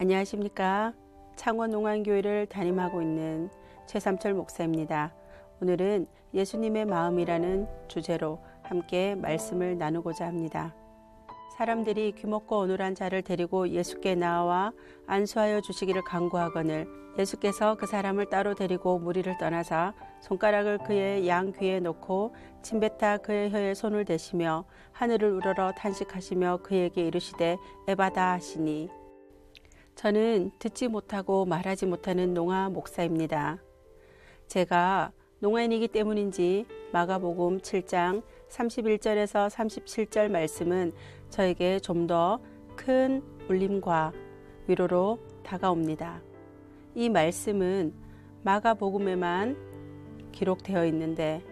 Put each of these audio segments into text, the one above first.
안녕하십니까. 창원 농안교회를 담임하고 있는 최삼철 목사입니다. 오늘은 예수님의 마음이라는 주제로 함께 말씀을 나누고자 합니다. 사람들이 귀먹고 어눌한 자를 데리고 예수께 나와 안수하여 주시기를 간구하거늘 예수께서 그 사람을 따로 데리고 무리를 떠나사 손가락을 그의 양 귀에 놓고 침뱉아 그의 혀에 손을 대시며 하늘을 우러러 탄식하시며 그에게 이르시되 에바다 하시니 저는 듣지 못하고 말하지 못하는 농아 목사입니다. 제가 농아인이기 때문인지 마가복음 7장 31절에서 37절 말씀은 저에게 좀 더 큰 울림과 위로로 다가옵니다. 이 말씀은 마가복음에만 기록되어 있는데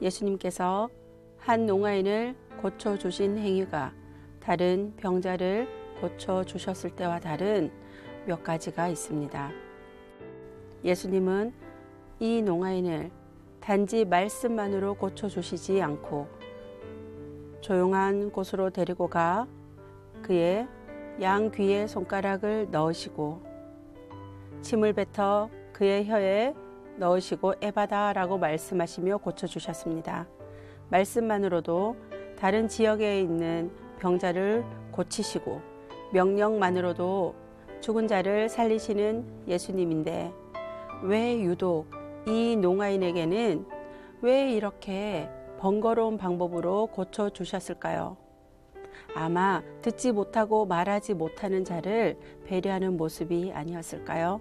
예수님께서 한 농아인을 고쳐 주신 행위가 다른 병자를 고쳐 주셨을 때와 다른 몇 가지가 있습니다. 예수님은 이 농아인을 단지 말씀만으로 고쳐 주시지 않고 조용한 곳으로 데리고 가 그의 양 귀에 손가락을 넣으시고 침을 뱉어 그의 혀에 넣으시고 에바다라고 말씀하시며 고쳐 주셨습니다. 말씀만으로도 다른 지역에 있는 병자를 고치시고 명령만으로도 죽은 자를 살리시는 예수님인데 왜 유독 이 농아인에게는 왜 이렇게 번거로운 방법으로 고쳐 주셨을까요? 아마 듣지 못하고 말하지 못하는 자를 배려하는 모습이 아니었을까요?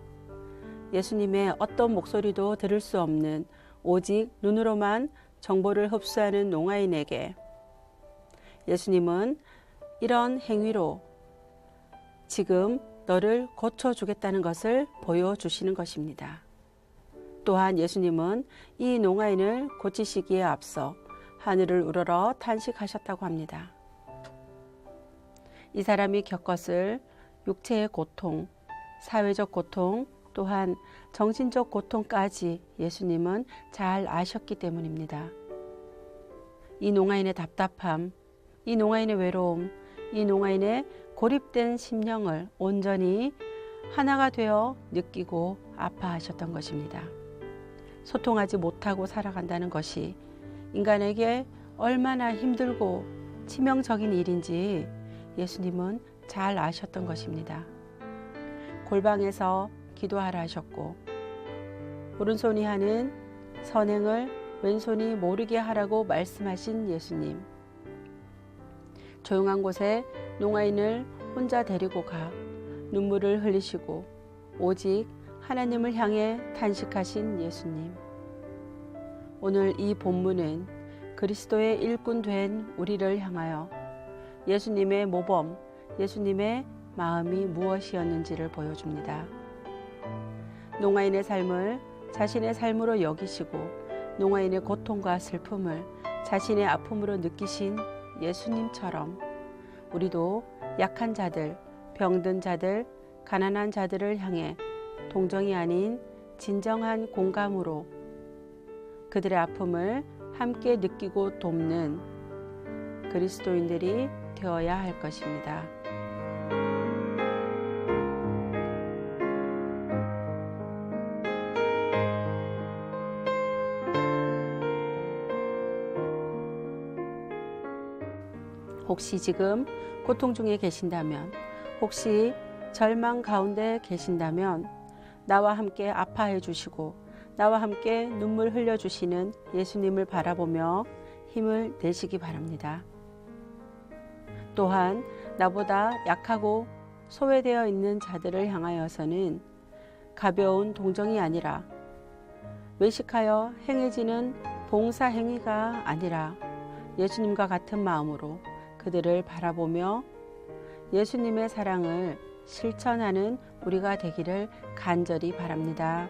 예수님의 어떤 목소리도 들을 수 없는 오직 눈으로만 정보를 흡수하는 농아인에게 예수님은 이런 행위로 지금 너를 고쳐주겠다는 것을 보여주시는 것입니다. 또한 예수님은 이 농아인을 고치시기에 앞서 하늘을 우러러 탄식하셨다고 합니다. 이 사람이 겪었을 육체의 고통, 사회적 고통, 또한 정신적 고통까지 예수님은 잘 아셨기 때문입니다. 이 농아인의 답답함, 이 농아인의 외로움, 이 농아인의 고립된 심령을 온전히 하나가 되어 느끼고 아파하셨던 것입니다. 소통하지 못하고 살아간다는 것이 인간에게 얼마나 힘들고 치명적인 일인지 예수님은 잘 아셨던 것입니다. 골방에서 기도하라 하셨고, 오른손이 하는 선행을 왼손이 모르게 하라고 말씀하신 예수님. 조용한 곳에 농아인을 혼자 데리고 가 눈물을 흘리시고 오직 하나님을 향해 탄식하신 예수님. 오늘 이 본문은 그리스도의 일꾼 된 우리를 향하여 예수님의 모범, 예수님의 마음이 무엇이었는지를 보여줍니다. 농아인의 삶을 자신의 삶으로 여기시고 농아인의 고통과 슬픔을 자신의 아픔으로 느끼신 예수님처럼 우리도 약한 자들, 병든 자들, 가난한 자들을 향해 동정이 아닌 진정한 공감으로 그들의 아픔을 함께 느끼고 돕는 그리스도인들이 되어야 할 것입니다. 혹시 지금 고통 중에 계신다면, 혹시 절망 가운데 계신다면, 나와 함께 아파해 주시고, 나와 함께 눈물 흘려 주시는 예수님을 바라보며 힘을 내시기 바랍니다. 또한 나보다 약하고 소외되어 있는 자들을 향하여서는 가벼운 동정이 아니라 외식하여 행해지는 봉사 행위가 아니라 예수님과 같은 마음으로 그들을 바라보며 예수님의 사랑을 실천하는 우리가 되기를 간절히 바랍니다.